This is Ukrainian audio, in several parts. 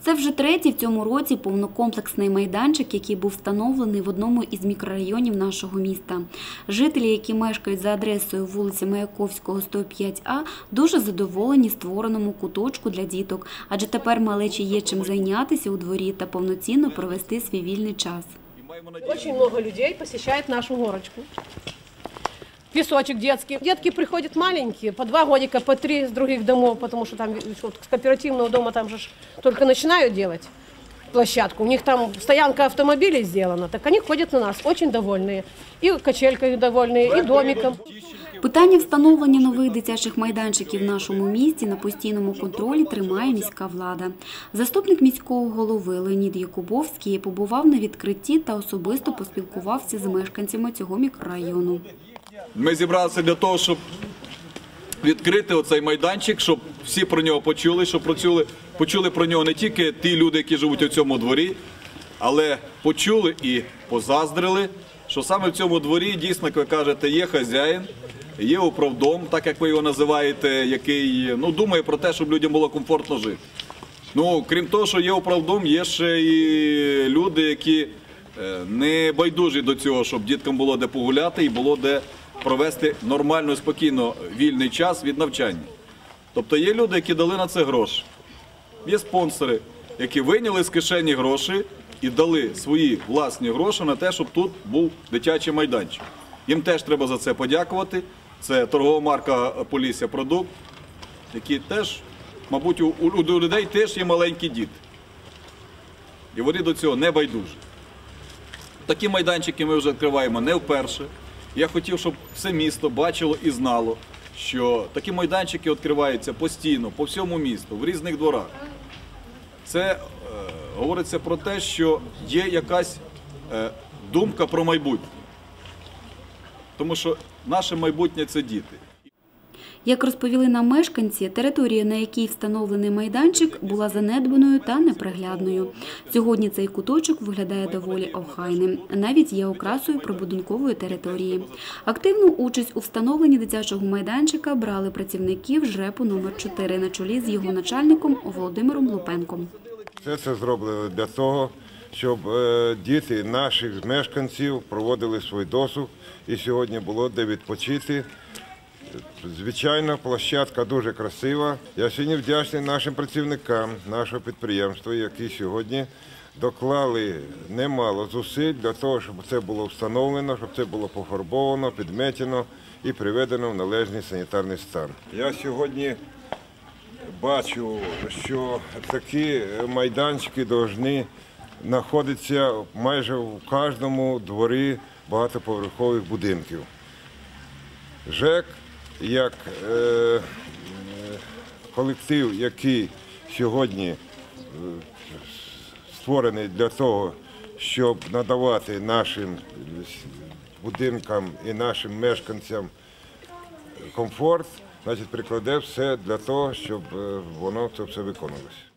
Це вже третій в цьому році повнокомплексний майданчик, який був встановлений в одному із мікрорайонів нашого міста. Жителі, які мешкають за адресою вулиці Маяковського, 105А, дуже задоволені створеному куточку для діток, адже тепер малечі є чим зайнятися у дворі та повноцінно провести свій вільний час. Очень много людей посещает нашу горочку. Песочек детский. Детки приходят маленькие, по два годика, по три из других домов, потому что там вот, с кооперативного дома там же ж только начинают делать площадку. У них там стоянка автомобилей сделана, так они ходят на нас, очень довольные. И качелькой довольные, и домиком. Питання встановлення нових дитячих майданчиків в нашому місті на постійному контролі тримає міська влада. Заступник міського голови Леонід Якубовський побував на відкритті та особисто поспілкувався з мешканцями цього мікрорайону. Ми зібралися для того, щоб відкрити оцей майданчик, щоб всі про нього почули, щоб почули, почули про нього не тільки ті люди, які живуть у цьому дворі, але почули і позаздрили, що саме в цьому дворі дійсно, як ви кажете, є хазяїн, є управдом, так як ви його називаєте, який ну, думає про те, щоб людям було комфортно жити. Ну, крім того, що є управдом, є ще і люди, які е, не байдужі до цього, щоб діткам було де погуляти і було де провести нормально, спокійно вільний час від навчання. Тобто є люди, які дали на це гроші. Є спонсори, які вийняли з кишені гроші і дали свої власні гроші на те, щоб тут був дитячий майданчик. Їм теж треба за це подякувати. Це торгова марка Полісся Продукт, які теж, мабуть, у людей теж є маленькі діти. І вони до цього не байдужі. Такі майданчики ми вже відкриваємо не вперше. Я хотів, щоб все місто бачило і знало, що такі майданчики відкриваються постійно, по всьому місту, в різних дворах. Це е, говориться про те, що є якась е, думка про майбутнє. Тому що наше майбутнє це діти. Як розповіли нам мешканці, територія, на якій встановлений майданчик, була занедбаною та неприглядною. Сьогодні цей куточок виглядає доволі охайним. Навіть є окрасою прибудинкової території. Активну участь у встановленні дитячого майданчика брали працівники в ЖРЕПу номер 4 на чолі з його начальником Володимиром Лупенком. Все це зроблено для того, щоб е, діти наших мешканців проводили свій досуг і сьогодні було де відпочити. Звичайно, площадка дуже красива. Я сьогодні вдячний нашим працівникам нашого підприємства, які сьогодні доклали немало зусиль для того, щоб це було встановлено, щоб це було пофарбовано, підметено і приведено в належний санітарний стан. Я сьогодні бачу, що такі майданчики повинні знаходитися майже в кожному дворі багатоповерхових будинків. ЖЕК як е, колектив, який сьогодні е, створений для того, щоб надавати нашим будинкам і нашим мешканцям комфорт, значить прикладе все для того, щоб е, воно це все виконувалося.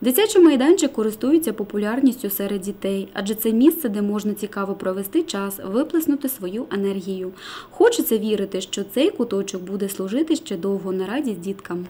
Дитячий майданчик користується популярністю серед дітей, адже це місце, де можна цікаво провести час, виплеснути свою енергію. Хочеться вірити, що цей куточок буде служити ще довго на радість діткам.